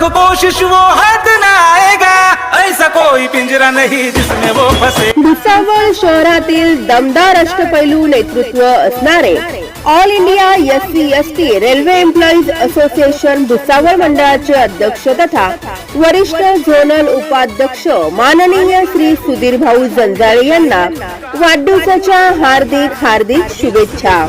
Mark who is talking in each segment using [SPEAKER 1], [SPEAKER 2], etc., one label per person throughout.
[SPEAKER 1] लाख कोशिश वो हद न आएगा। ऐसा कोई पिंजरा नहीं जिसमें वो फसे।
[SPEAKER 2] भुसावळ शहरातील दमदार अष्टपैलू नेतृत्व असणारे all India S C S T railway employees association Bhusawal मंडळाचे अध्यक्ष तथा वरिष्ठ झोनल उपाध्यक्ष माननीय श्री सुधीर भाऊ जंजाळे यांना वाढदिवसाच्या हार्दिक हार्दिक शुभेच्छा.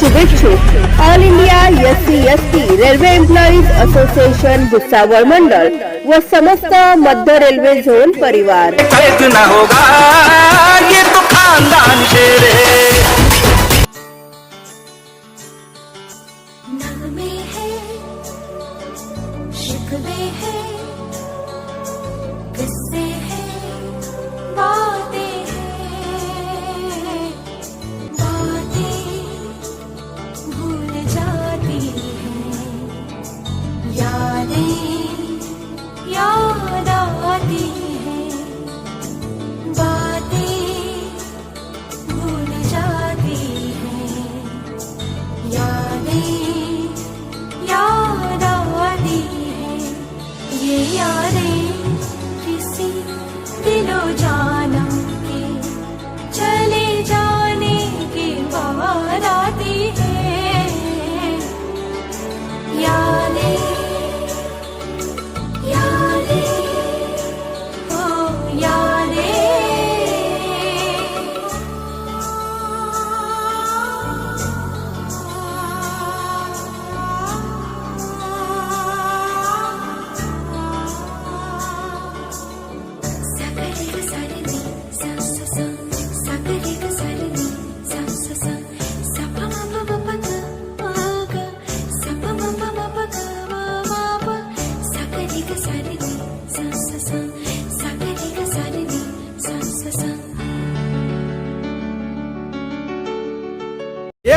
[SPEAKER 2] शुभेच्छुक all India S C S T railway employees association Bhusawal मंडळ व समस्त मध्य रेल्वे झोन परिवार।
[SPEAKER 1] कैद न होगा ये तो खानदान शेर। है
[SPEAKER 3] नगमे है शिकवे है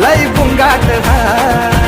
[SPEAKER 4] लय बुंगाट हा.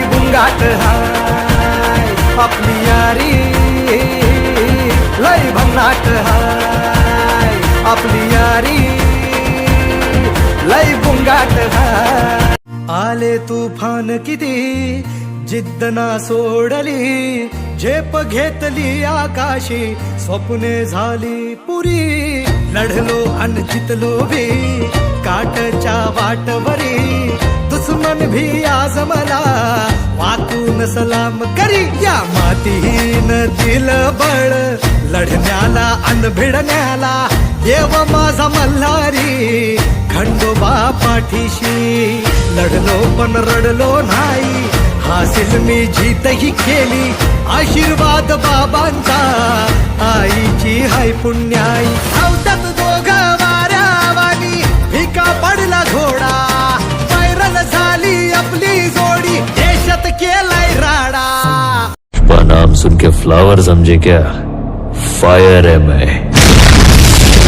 [SPEAKER 4] बुंगाट हाय आपली यारी लई भन्नाट हाय आपली यारी लई बुंगाट हाय. आले तुफान किती जिद्द ना सोडली झेप घेतली आकाशी स्वप्ने झाली पुरी. लढलो अन जितलो बी काटच्या वाटवरी कोण भी आज मला. वाकून सलाम करी या मातीहीन दिल बळ. लढण्याला अन भिडण्याला देव माझा मल्हारी. खंडोबा पाठीशी. लढलो पण रडलो नाही. हासिल मी जीतही केली. आशीर्वाद बाबांचा. आईची हाय पुण्याई.
[SPEAKER 5] सुन के फ्लावर समझे क्या? फायर है मैं.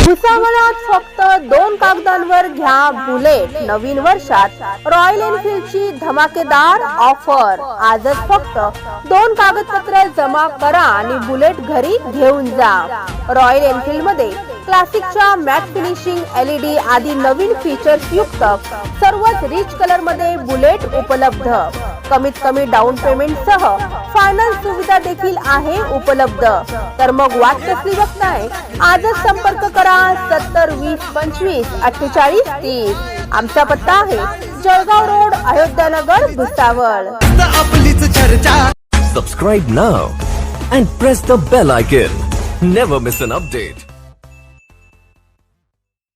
[SPEAKER 2] भुसावळात फक्त दोन कागदांवर घ्या बुलेट. नवीन वर्षात रॉयल एनफिल्डची धमाकेदार ऑफर आजच फक्त दोन कागदपत्र जमा करा आणि बुलेट घरी घेऊन जा. रॉयल एनफील्डमध्ये क्लासिकच्या मॅट फिनिशिंग एलईडी आदी नवीन फीचर्स युक्त सर्वच रिच कलरमध्ये बुलेट उपलब्ध. कमीत कमी डाऊन पेमेंट सह फायनान्स सुविधा देखील आहे उपलब्ध. तर मग वाट कसली बघताय आजच संपर्क करा सत्तर वीस पंचवीस अठ्ठेचाळीस तीस. आमचा पत्ता आहे Jalgaon road Ayodhyanagar Bhusawal.
[SPEAKER 6] Subscribe now and press the bell icon never miss an update.